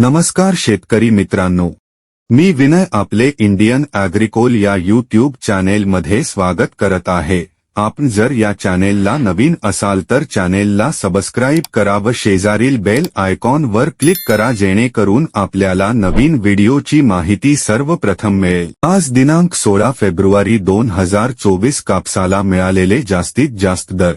नमस्कार शेतकरी मित्रांनो. मी विनय आपले इंडियन ॲग्रिकोल या यूट्यूब चॅनेलमध्ये स्वागत करत आहे. आपण जर या चॅनेलला नवीन असाल तर चॅनेलला सबस्क्राईब करा व शेजारील बेल आयकॉनवर क्लिक करा जेणेकरून आपल्याला नवीन व्हिडिओची माहिती सर्वप्रथम मिळेल. आज दिनांक सोळा फेब्रुवारी दोन हज़ार चोवीस कापसाला मिळालेले जास्तीत जास्त दर.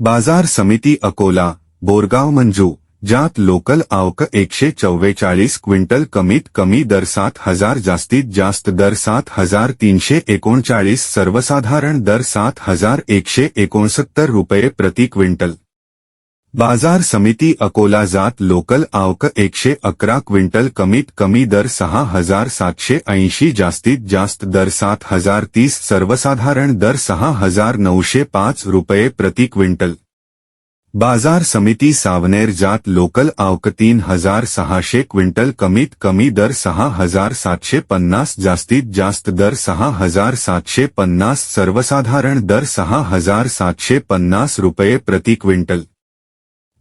बाज़ार समिती अकोला, बोरगाव, मंजू. ज्यात लोकल आवक एकशे चव्वेचाळीस क्विंटल कमीत कमी दर सात हज़ार जास्तीत जास्त दर सात हज़ार तीनशे एकोणचाळीस सर्वसाधारण दर सात हज़ार एकशे एकोणसत्तर रुपये प्रति क्विंटल. बाज़ार समिती अकोला जात लोकल आवक एकशे अकरा क्विंटल कमीत कमी दर सहा हज़ार सातशे ऐंशी जास्तीत जास्त दर सात हज़ार तीस सर्वसाधारण दर सहा हज़ार नऊशे पाच रुपये प्रति क्विंटल. बाज़ार समिति सावनेर जात लोकल आवक तीन हज़ार सहाशे क्विंटल कमीत कमी दर सहा हज़ार सातशे पन्नास जास्तीत जास्त दर सहा हज़ार सातशे पन्नास सर्वसाधारण दर सहा हज़ार सातशे पन्नास रुपये प्रति क्विंटल.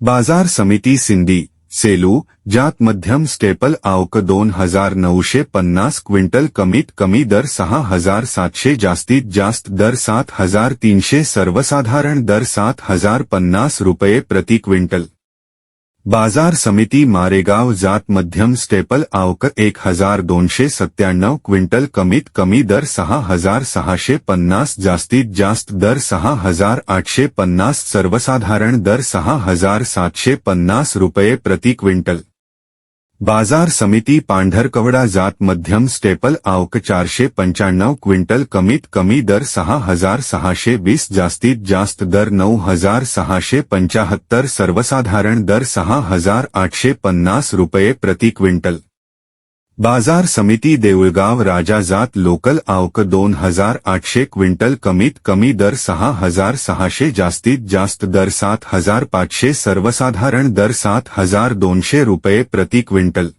बाज़ार समिति सिंधी सेलू, जात मध्यम स्टेपल आवक दोन हज़ार नऊशे पन्नास क्विंटल कमीत कमी दर सहा हज़ार सातशे जास्तीत जास्त दर सात हज़ार तीनशे सर्वसाधारण दर सात हज़ार पन्नास रुपये प्रति क्विंटल. बाज़ार समिति मारेगाव जात मध्यम स्टेपल आवक एक हज़ार दोनशे सत्त्याण्णव क्विंटल कमीत कमी दर सहा हज़ार सहाशे पन्नास जास्तीत जास्त दर सहा हज़ार आठशे पन्नास सर्वसाधारण दर सहा हज़ार सातशे पन्नास रुपये प्रति क्विंटल. बाजार समिती पांढरकवडा जात मध्यम स्टेपल आवक चारशे पंच्याण्णव क्विंटल कमीत कमी दर सहा हजार सहाशे वीस जास्तीत जास्त दर नऊ हजार सहाशे पंचाहत्तर सर्वसाधारण दर सहा हजार आठशे पन्नास रुपये प्रति क्विंटल. बाज़ार समिति देऊळगाव राजा जात लोकल आवक दोन हज़ार आठशे क्विंटल कमीत कमी दर सहा हज़ार सहाशे जास्तीत जास्त दर सात हज़ार पाचशे सर्वसाधारण दर सात हज़ार दोनशे रुपये प्रति क्विंटल.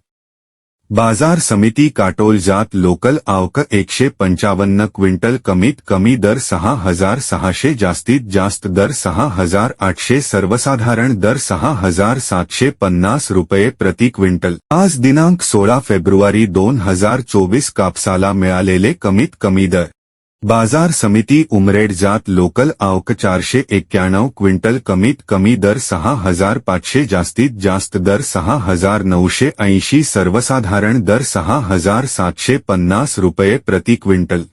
बाज़ार समिति काटोल जात लोकल आवक एकशे पंचावन्न क्विंटल कमीत कमी दर सहा हज़ार सहाशे जास्तीत जास्त दर सहा हज़ार आठशे सर्वसाधारण दर सहा हज़ार सातशे पन्नास रुपये प्रति क्विंटल. आज दिनांक सोळा फेब्रुवारी दोन हज़ार चोवीस कापसाला मिळालेले कमीत कमी दर. बाज़ार समिती उमरेड जात लोकल आवक चारशे एक्क्याण्णव क्विंटल कमीत कमी दर सहा हज़ार पाचशे जास्तीत जास्त दर सहा हज़ार नऊशे ऐंशी सर्वसाधारण दर सहा हज़ार सातशे पन्नास रुपये प्रति क्विंटल.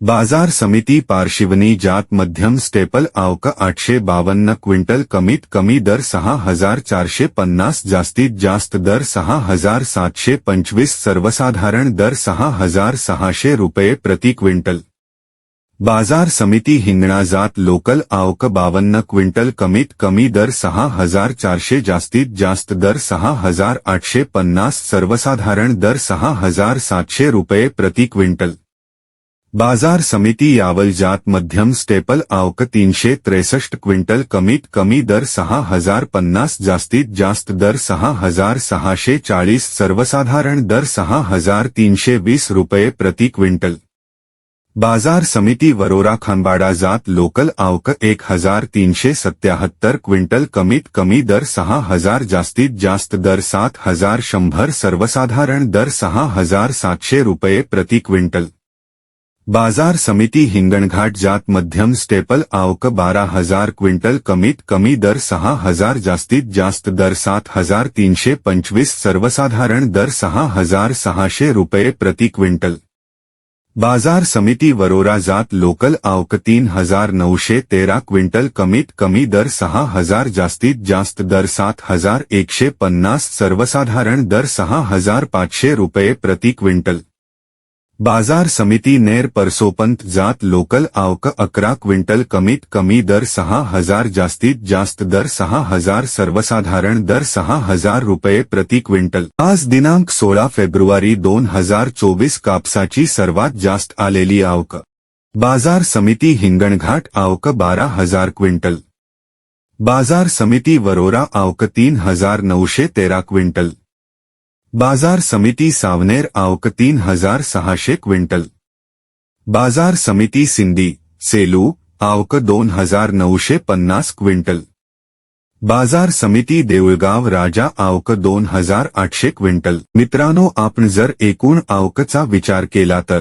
बाज़ार समिती पार्शिवनी जात मध्यम स्टेपल आवक आठशे बावन्न क्विंटल कमीत कमी दर सहा हज़ार चारशे पन्नास जास्तीत जास्त दर सहा हज़ार सातशे पंचवीस सर्वसाधारण दर सहा हज़ार सहाशे रुपये प्रति क्विंटल. बाज़ार समिती हिंगणा जात लोकल आवक बावन्न क्विंटल कमीत कमी दर सहा हज़ार चारशे जास्तीत जास्त दर सहा हज़ार आठशे पन्नास सर्वसाधारण दर सहा हज़ार सातशे रुपये प्रति क्विंटल. बाज़ार समिती यावल जात मध्यम स्टेपल आवक तीनशे त्रेसष्ट क्विंटल कमीत कमी दर सहा हज़ार पन्नास जास्तीत जास्त दर सहा हज़ार सहाशे चाळीस सर्वसाधारण दर सहा हज़ार तीनशे वीस रुपये प्रति क्विंटल. बाज़ार समिती वरोरा खानबाडा जात लोकल आवक एक हज़ार तीनशे सत्याहत्तर क्विंटल कमीत कमी दर सहा हज़ार जास्तीत जास्त दर सात हज़ार शंभर सर्वसाधारण दर सहा हज़ार सातशे रुपये प्रति क्विंटल। बाज़ार समिती हिंगणघाट जात मध्यम स्टेपल आवक बारा हज़ार क्विंटल कमीत कमी दर सहा हज़ार जास्तीत जास्त दर सात हज़ार तीनशे पंचवीस सर्वसाधारण दर सहा हज़ार सहाशे रुपये प्रति क्विंटल। बाज़ार समिति वरोरा जात लोकल आवक तीन हज़ार नौशे तेरा क्विंटल कमीत कमी दर सहा हज़ार जास्तीत जास्त दर सात हज़ार एकशे पन्नास सर्वसाधारण दर सहा हज़ार पाचशे रुपये प्रति क्विंटल. बाजार समिती नेर परसोपंत जात लोकल आवक अकरा क्विंटल कमीत कमी दर सहा हजार जास्तीत जास्त दर सहा हजार सर्वसाधारण दर सहा हजार रुपये प्रति क्विंटल. आज दिनांक सोळा फेब्रुवारी दोन हजार चोवीस कापसाची सर्वात जास्त आलेली आवक. बाजार समिती हिंगणघाट आवक बारा हजार क्विंटल. बाजार समिती वरोरा आवक तीन हजार नऊशे तेरा क्विंटल. बाजार समिती सावनेर आवक तीन हजार सहाशे क्विंटल. बाजार समिती सिंधी सेलू आवक दोन हजार नऊशे पन्नास क्विंटल. बाजार समिती देऊळगाव राजा आवक दोन हजार आठशे क्विंटल. मित्रांनो आपण जर एकूण आवकचा विचार केला तर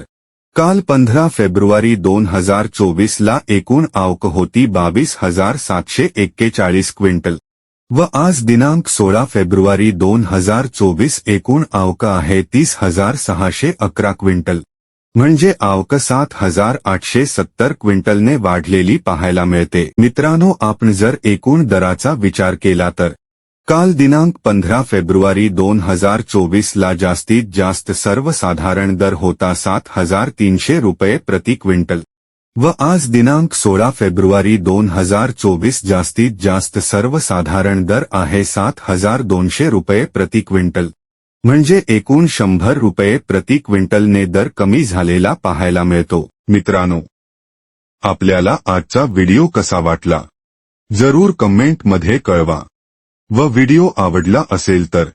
काल पंधरा फेब्रुवारी दोन हजार चोवीसला एकूण आवक होती बावीस हजार सातशे एक्केचाळीस क्विंटल. व आज दिनांक सोळा फेब्रुवारी दोन हजार चोवीस एकूण आवक आहे तीस हजार सहाशे अकरा क्विंटल. म्हणजे आवक सात हजार आठशे सत्तर क्विंटलने वाढलेली पाहायला मिळते. मित्रांनो आपण जर एकूण दराचा विचार केला तर. काल दिनांक पंधरा फेब्रुवारी दोन हजार चोवीस ला जास्तीत जास्त सर्वसाधारण दर होता सात हजार तीनशे रुपये प्रति क्विंटल. व आज दिनांक सोळा फेब्रुवारी दोन हजार चोवीस जास्तीत जास्त सर्वसाधारण दर आहे सात हजार दोनशे रुपये प्रति क्विंटल. म्हणजे एकूण शंभर रुपये प्रति क्विंटलने दर कमी झालेला पाहायला मिळतो. मित्रांनो आपल्याला आजचा व्हिडिओ कसा वाटला? जरूर कमेंटमध्ये कळवा. व व्हिडिओ आवडला असेल तर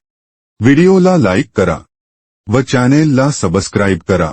व्हिडिओला लाईक करा. व चॅनेलला सबस्क्राईब करा.